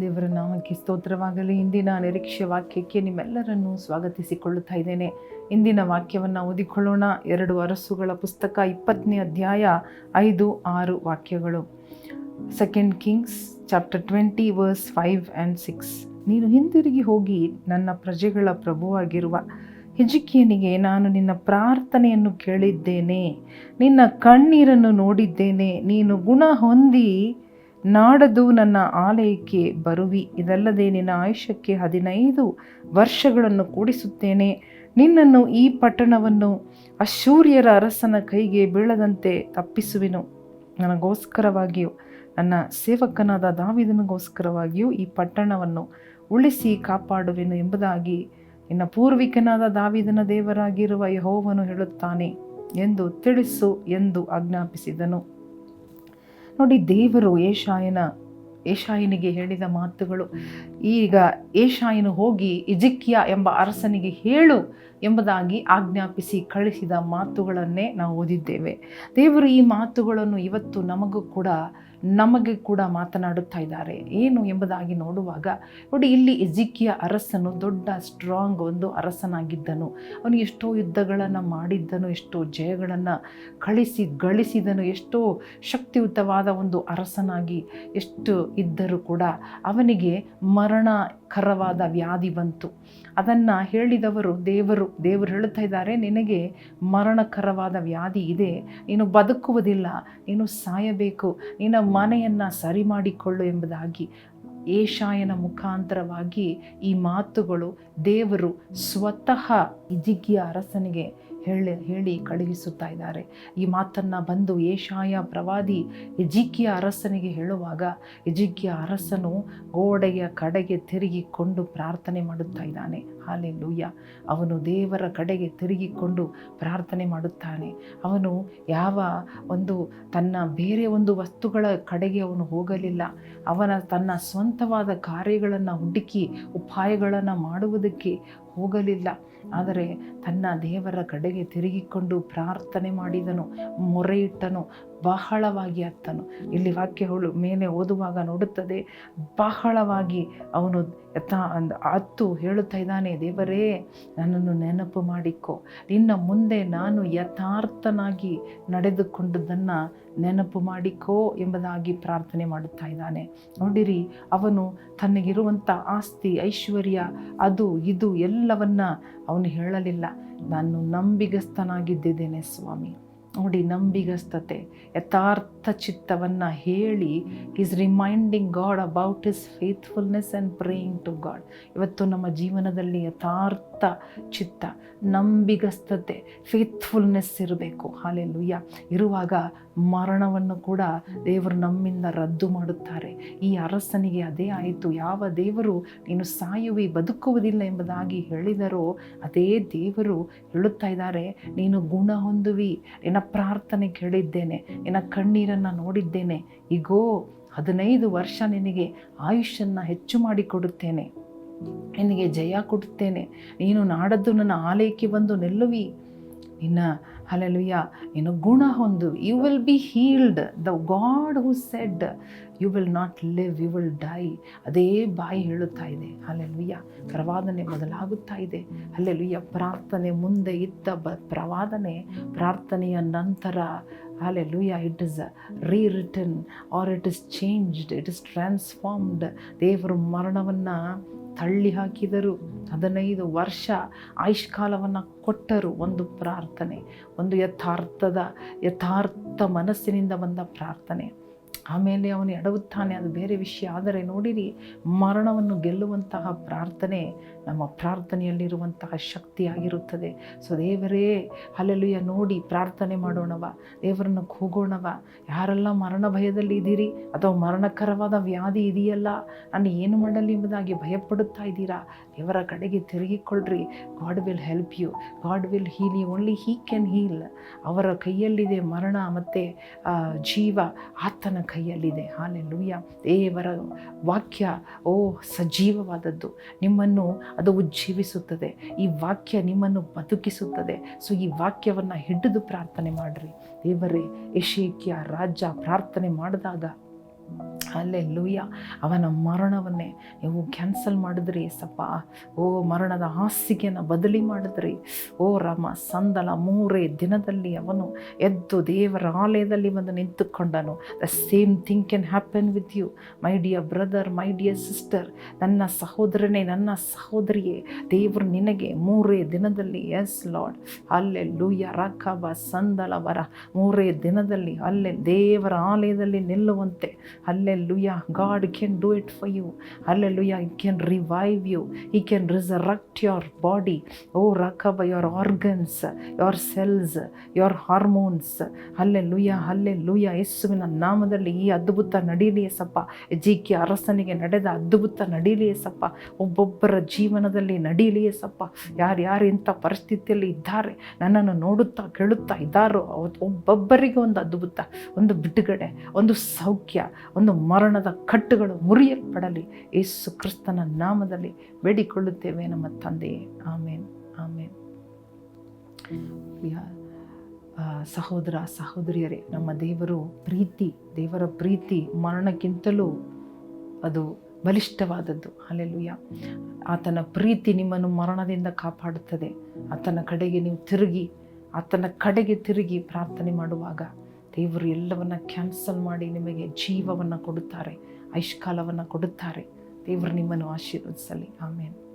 ದೇವರ ನಾಮಕ್ಕೆ ಸ್ತೋತ್ರವಾಗಲಿ. ಇಂದಿನ ನಿರೀಕ್ಷೆ ವಾಕ್ಯಕ್ಕೆ ನಿಮ್ಮೆಲ್ಲರನ್ನು ಸ್ವಾಗತಿಸಿಕೊಳ್ಳುತ್ತಾ ಇದ್ದೇನೆ. ಇಂದಿನ ವಾಕ್ಯವನ್ನು ಓದಿಕೊಳ್ಳೋಣ. ಎರಡು ಅರಸುಗಳ ಪುಸ್ತಕ ಇಪ್ಪತ್ತನೇ ಅಧ್ಯಾಯ ಐದು ಆರು ವಾಕ್ಯಗಳು. Second Kings chapter twenty verse five and six ನೀನು ಹಿಂದಿರುಗಿ ಹೋಗಿ ನನ್ನ ಪ್ರಜೆಗಳ ಪ್ರಭುವಾಗಿರುವ ಹೆಜಿಕಿಯನಿಗೆ ನಾನು ನಿನ್ನ ಪ್ರಾರ್ಥನೆಯನ್ನು ಕೇಳಿದ್ದೇನೆ. ನಿನ್ನ ಕಣ್ಣೀರನ್ನು ನೋಡಿದ್ದೇನೆ. ನೀನು ಗುಣ ಹೊಂದಿ ನಾಡದು ನನ್ನ ಆಲಯಕ್ಕೆ ಬರುವಿ. ಇದಲ್ಲದೆ ನಿನ್ನ ಆಯುಷ್ಯಕ್ಕೆ ಹದಿನೈದು ವರ್ಷಗಳನ್ನು ಕೂಡಿಸುತ್ತೇನೆ. ನಿನ್ನನ್ನು ಈ ಪಟ್ಟಣವನ್ನು ಅಶೂರ್ಯರ ಅರಸನ ಕೈಗೆ ಬೀಳದಂತೆ ತಪ್ಪಿಸುವೆನು. ನನಗೋಸ್ಕರವಾಗಿಯೂ, ನನ್ನ ಸೇವಕನಾದ ದಾವಿದನಿಗೋಸ್ಕರವಾಗಿಯೂ ಈ ಪಟ್ಟಣವನ್ನು ಉಳಿಸಿ ಕಾಪಾಡುವೆನು ಎಂಬುದಾಗಿ ನಿನ್ನ ಪೂರ್ವಿಕನಾದ ದಾವಿದನ ದೇವರಾಗಿರುವ ಯಹೋವನು ಹೇಳುತ್ತಾನೆ ಎಂದು ತಿಳಿಸು ಎಂದು ಆಜ್ಞಾಪಿಸಿದನು. ನೋಡಿ ದೇವರು ಏಷಾಯನ, ಏಷಾಯನಿಗೆ ಹೇಳಿದ ಮಾತುಗಳು. ಈಗ ಏಷಾಯನು ಹೋಗಿ ಇಜಿಕ್ಯ ಎಂಬ ಅರಸನಿಗೆ ಹೇಳು ಎಂಬುದಾಗಿ ಆಜ್ಞಾಪಿಸಿ ಕಳಿಸಿದ ಮಾತುಗಳನ್ನೇ ನಾವು ಓದಿದ್ದೇವೆ. ದೇವರು ಈ ಮಾತುಗಳನ್ನು ಇವತ್ತು ನಮಗೂ ಕೂಡ ನಮಗೆ ಕೂಡ ಮಾತನಾಡುತ್ತಾ ಇದ್ದಾರೆ. ಏನು ಎಂಬುದಾಗಿ ನೋಡುವಾಗ, ನೋಡಿ ಇಲ್ಲಿ ಎಜಿಕಿಯ ಅರಸನು ದೊಡ್ಡ ಸ್ಟ್ರಾಂಗ್ ಒಂದು ಅರಸನಾಗಿದ್ದನು. ಅವನು ಎಷ್ಟೋ ಯುದ್ಧಗಳನ್ನು ಮಾಡಿದ್ದನು, ಎಷ್ಟೋ ಜಯಗಳನ್ನು ಕಳಿಸಿ, ಗಳಿಸಿದನು, ಎಷ್ಟೋ ಶಕ್ತಿಯುತವಾದ ಒಂದು ಅರಸನಾಗಿ ಎಷ್ಟು ಇದ್ದರೂ ಕೂಡ ಅವನಿಗೆ ಮರಣಕರವಾದ ವ್ಯಾಧಿ ಬಂತು. ಅದನ್ನು ಹೇಳಿದವರು, ದೇವರು ದೇವರು ಹೇಳುತ್ತಾ ಇದ್ದಾರೆ, ನಿನಗೆ ಮರಣಕರವಾದ ವ್ಯಾಧಿ ಇದೆ, ನೀನು ಬದುಕುವುದಿಲ್ಲ, ನೀನು ಸಾಯಬೇಕು ನಿನ್ನ ಮನೆಯನ್ನು ಸರಿ ಮಾಡಿಕೊಳ್ಳು ಎಂಬುದಾಗಿ ಏಷಾಯನ ಮುಖಾಂತರವಾಗಿ ಈ ಮಾತುಗಳು ದೇವರು ಸ್ವತಃ ಇಜಿಗಿಯ ಅರಸನಿಗೆ ಹೇಳಿ ಹೇಳಿ ಕಳುಹಿಸುತ್ತಾ ಇದ್ದಾರೆ. ಈ ಮಾತನ್ನು ಬಂದು ಏಷಾಯ ಪ್ರವಾದಿ ಎಜಿಕಿಯ ಅರಸನಿಗೆ ಹೇಳುವಾಗ ಎಜಿಕಿಯ ಅರಸನು ಗೋಡೆಯ ಕಡೆಗೆ ತಿರುಗಿಕೊಂಡು ಪ್ರಾರ್ಥನೆ ಮಾಡುತ್ತಾ ಇದ್ದಾನೆ. ಹಾಲೆ ಲೂಯ್ಯ ಅವನು ದೇವರ ಕಡೆಗೆ ತಿರುಗಿಕೊಂಡು ಪ್ರಾರ್ಥನೆ ಮಾಡುತ್ತಾನೆ. ಅವನು ಯಾವ ಒಂದು ತನ್ನ ಬೇರೆ ಒಂದು ವಸ್ತುಗಳ ಕಡೆಗೆ ಅವನು ಹೋಗಲಿಲ್ಲ. ಅವನ ತನ್ನ ಸ್ವಂತವಾದ ಕಾರ್ಯಗಳನ್ನು ಹುಡುಕಿ ಉಪಾಯಗಳನ್ನು ಮಾಡುವುದಕ್ಕೆ ಹೋಗಲಿಲ್ಲ. ಆದರೆ ತನ್ನ ದೇವರ ಕಡೆಗೆ ತಿರುಗಿಕೊಂಡು ಪ್ರಾರ್ಥನೆ ಮಾಡಿದನು, ಮೊರೆಯಿಟ್ಟನು, ಬಹಳವಾಗಿ ಅತ್ತನು. ಇಲ್ಲಿ ವಾಕ್ಯಗಳು ಮೇಲೆ ಓದುವಾಗ ನೋಡುತ್ತದೆ, ಬಹಳವಾಗಿ ಅವನು ಯಥಾ ಅತ್ತು ಹೇಳುತ್ತಾ ಇದ್ದಾನೆ, ದೇವರೇ, ನನ್ನನ್ನು ನೆನಪು ಮಾಡಿಕೊ. ನಿನ್ನ ಮುಂದೆ ನಾನು ಯಥಾರ್ಥನಾಗಿ ನಡೆದುಕೊಂಡದ್ದನ್ನು ನೆನಪು ಮಾಡಿಕೋ ಎಂಬುದಾಗಿ ಪ್ರಾರ್ಥನೆ ಮಾಡುತ್ತಾ ಇದ್ದಾನೆ. ನೋಡಿರಿ, ಅವನು ತನಗಿರುವಂಥ ಆಸ್ತಿ, ಐಶ್ವರ್ಯ, ಅದು, ಇದು ಎಲ್ಲವನ್ನ ಅವನು ಹೇಳಲಿಲ್ಲ. ನಾನು ನಂಬಿಗಸ್ತನಾಗಿದ್ದೇನೆ ಸ್ವಾಮಿ. ನೋಡಿ ನಂಬಿಗಸ್ತತೆ. ಯಥಾರ್ಥ ಚಿತ್ತವನ್ನು ಹೇಳಿ is reminding God about his faithfulness and praying to God ಇವತ್ತು ನಮ್ಮ ಜೀವನದಲ್ಲಿ ಯಥಾರ್ಥ ಚಿತ್ತ, ನಂಬಿಗಸ್ತತೆ ಫೇತ್ಫುಲ್ನೆಸ್ ಇರಬೇಕು. ಹಾಲೆಲ್ಲುಯ್ಯ ಇರುವಾಗ ಮರಣವನ್ನು ಕೂಡ ದೇವರು ನಮ್ಮಿಂದ ರದ್ದು ಮಾಡುತ್ತಾರೆ. ಈ ಅರಸನಿಗೆ ಅದೇ ಆಯಿತು. ಯಾವ ದೇವರು ನೀನು ಸಾಯುವಿ, ಬದುಕುವುದಿಲ್ಲ ಎಂಬುದಾಗಿ ಹೇಳಿದರೋ, ಅದೇ ದೇವರು ಹೇಳುತ್ತಾ ಇದ್ದಾರೆ, ನೀನು ಗುಣ ಹೊಂದುವಿ, ನಿನ್ನ ಪ್ರಾರ್ಥನೆ ಕೇಳಿದ್ದೇನೆ ನಿನ್ನ ಕಣ್ಣೀರನ್ನು ನೋಡಿದ್ದೇನೆ. ಈಗೋ ಹದಿನೈದು ವರ್ಷ ನಿನಗೆ ಆಯುಷ್ಯನ್ನು ಹೆಚ್ಚು ಮಾಡಿಕೊಡುತ್ತೇನೆ. ನಿನಗೆ ಜಯ ಕೊಡುತ್ತೇನೆ. ನೀನು ನಾಡದ್ದು ನನ್ನ ಆಲಯಕ್ಕೆ ಬಂದು ನಿಲ್ಲುವಿ. ನಿನ್ನ ಹಲಲುಯ್ಯ ನೀನು ಗುಣ ಹೊಂದು you will be healed the God who said you will not live you will die ಅದೇ ಬಾಯಿ ಹೇಳುತ್ತಾ ಇದೆ. ಅಲ್ಲೆಲುಯ್ಯ ಪ್ರವಾದನೆ ಬದಲಾಗುತ್ತಾ ಇದೆ. ಅಲ್ಲೆಲುಯ್ಯ ಪ್ರಾರ್ಥನೆ ಮುಂದೆ ಇದ್ದ ಬ ಪ್ರವಾದನೆ ಪ್ರಾರ್ಥನೆಯ ನಂತರ hallelujah it is rewritten or it is changed it is transformed ದೇವರು ಮರಣವನ್ನು ತಳ್ಳಿ ಹಾಕಿದರು. ಹದಿನೈದು ವರ್ಷ ಆಯುಷ್ಕಾಲವನ್ನು ಕೊಟ್ಟರು ಒಂದು ಪ್ರಾರ್ಥನೆ, ಒಂದು ಯಥಾರ್ಥದ, ಯಥಾರ್ಥ ಮನಸ್ಸಿನಿಂದ ಬಂದ ಪ್ರಾರ್ಥನೆ. ಆಮೇಲೆ ಅವನು ಎಡವುತ್ತಾನೆ. ಅದು ಬೇರೆ ವಿಷಯ. ಆದರೆ ನೋಡಿರಿ ಮರಣವನ್ನು ಗೆಲ್ಲುವಂತಹ ಪ್ರಾರ್ಥನೆ ನಮ್ಮ ಪ್ರಾರ್ಥನೆಯಲ್ಲಿರುವಂತಹ ಶಕ್ತಿಯಾಗಿರುತ್ತದೆ. ಸೊ ದೇವರೇ ಅಲ್ಲೆಲ್ಲುಯ್ಯ ನೋಡಿ ಪ್ರಾರ್ಥನೆ ಮಾಡೋಣವ, ದೇವರನ್ನು ಕೂಗೋಣವ. ಯಾರೆಲ್ಲ ಮರಣ ಭಯದಲ್ಲಿ ಇದ್ದೀರಿ, ಅಥವಾ ಮರಣಕರವಾದ ವ್ಯಾಧಿ ಇದೆಯಲ್ಲ, ನಾನು ಏನು ಮಾಡಲಿ ಎಂಬುದಾಗಿ ಭಯಪಡುತ್ತಾ ಇದ್ದೀರಾ? ದೇವರ ಕಡೆಗೆ ತಿರುಗಿಕೊಳ್ಳ್ರಿ. God will help you God will heal you only he can heal ಅವರ ಕೈಯಲ್ಲಿದೆ ಮರಣ ಮತ್ತು ಜೀವ ಆತನ ಕೈಯಲ್ಲಿದೆ. ಹಾಲೆಲ್ಲೂಯ್ಯ ದೇವರ ವಾಕ್ಯ, ಓ, ಸಜೀವವಾದದ್ದು. ನಿಮ್ಮನ್ನು ಅದು ಉಜ್ಜೀವಿಸುತ್ತದೆ. ಈ ವಾಕ್ಯ ನಿಮ್ಮನ್ನು ಬದುಕಿಸುತ್ತದೆ. ಸೊ, ಈ ವಾಕ್ಯವನ್ನು ಹಿಡಿದು ಪ್ರಾರ್ಥನೆ ಮಾಡಿರಿ. ದೇವರೇ ಯಶೇಕ್ಯ ರಾಜ ಪ್ರಾರ್ಥನೆ ಮಾಡಿದಾಗ ಅಲ್ಲೇ ಲೂಯ್ಯ ಅವನ ಮರಣವನ್ನೇ ನೀವು ಕ್ಯಾನ್ಸಲ್ ಮಾಡಿದ್ರಿ ಸಪ್ಪ ಓ, ಮರಣದ ಹಾಸಿಗೆಯನ್ನು ಬದಲಿ ಮಾಡಿದ್ರಿ. ಓ, ರಾಮ ಸಂದಲ ಮೂರೇ ದಿನದಲ್ಲಿ ಅವನು ಎದ್ದು ದೇವರ ಆಲಯದಲ್ಲಿ ಬಂದು ನಿಂತುಕೊಂಡನು. The same thing can happen with you my dear brother my dear sister ನನ್ನ ಸಹೋದರನೇ, ನನ್ನ ಸಹೋದರಿಯೇ, ದೇವರು ನಿನಗೆ ಮೂರೇ ದಿನದಲ್ಲಿ ಎಸ್ ಲಾರ್ಡ್ ಅಲ್ಲೇ ಲೂಯ್ಯ ರಾಕಬ ಸಂದಲ ಬರ ಮೂರೇ ದಿನದಲ್ಲಿ ಅಲ್ಲೇ ದೇವರ ಆಲಯದಲ್ಲಿ ನಿಲ್ಲುವಂತೆ God can do it for you hallelujah it can revive you he can resurrect your body O ರಾಕಬ your organs your cells your hormones hallelujah hallelujah ಲುಯ್ಯ ಯೇಸುವಿನ ನಾಮದಲ್ಲಿ ಈ ಅದ್ಭುತ ನಡೀಲಿ ಸಪ್ಪ ಜಿ ಕೆ ಅರಸನಿಗೆ ನಡೆದ ಅದ್ಭುತ ನಡೀಲಿ ಸಪ್ಪ ಒಬ್ಬೊಬ್ಬರ ಜೀವನದಲ್ಲಿ ನಡೀಲಿ ಸಪ್ಪ ಯಾರ್ಯಾರು ಇಂಥ ಪರಿಸ್ಥಿತಿಯಲ್ಲಿ ಇದ್ದಾರೆ, ನನ್ನನ್ನು ನೋಡುತ್ತಾ ಕೇಳುತ್ತಾ ಇದ್ದಾರೋ ಒಬ್ಬೊಬ್ಬರಿಗೆ ಒಂದು ಅದ್ಭುತ, ಒಂದು ಬಿಡುಗಡೆ, ಒಂದು ಸೌಖ್ಯ ಒಂದು ಮರಣದ ಕಟ್ಟುಗಳು ಮುರಿಯಲ್ಪಡಲಿ. ಯೇಸು ಕ್ರಿಸ್ತನ ನಾಮದಲ್ಲಿ ಬೇಡಿಕೊಳ್ಳುತ್ತೇವೆ ನಮ್ಮ ತಂದೆಯೇ ಆಮೇನ್. ಆಮೇನ್. ಸಹೋದರ, ಸಹೋದರಿಯರೇ, ನಮ್ಮ ದೇವರು ಪ್ರೀತಿ, ದೇವರ ಪ್ರೀತಿ ಮರಣಕ್ಕಿಂತಲೂ ಅದು ಬಲಿಷ್ಠವಾದದ್ದು. ಅಲ್ಲೆಲ್ಲುಯ್ಯ ಆತನ ಪ್ರೀತಿ ನಿಮ್ಮನ್ನು ಮರಣದಿಂದ ಕಾಪಾಡುತ್ತದೆ. ಆತನ ಕಡೆಗೆ ನೀವು ತಿರುಗಿ, ಆತನ ಕಡೆಗೆ ತಿರುಗಿ ಪ್ರಾರ್ಥನೆ ಮಾಡುವಾಗ ದೇವರು ಎಲ್ಲವನ್ನು ಕ್ಯಾನ್ಸಲ್ ಮಾಡಿ ನಿಮಗೆ ಜೀವವನ್ನು ಕೊಡುತ್ತಾರೆ ಐಷ್ಕಾಲವನ್ನು ಕೊಡುತ್ತಾರೆ. ದೇವರು ನಿಮ್ಮನ್ನು ಆಶೀರ್ವದಿಸಲಿ. ಆಮೇಲೆ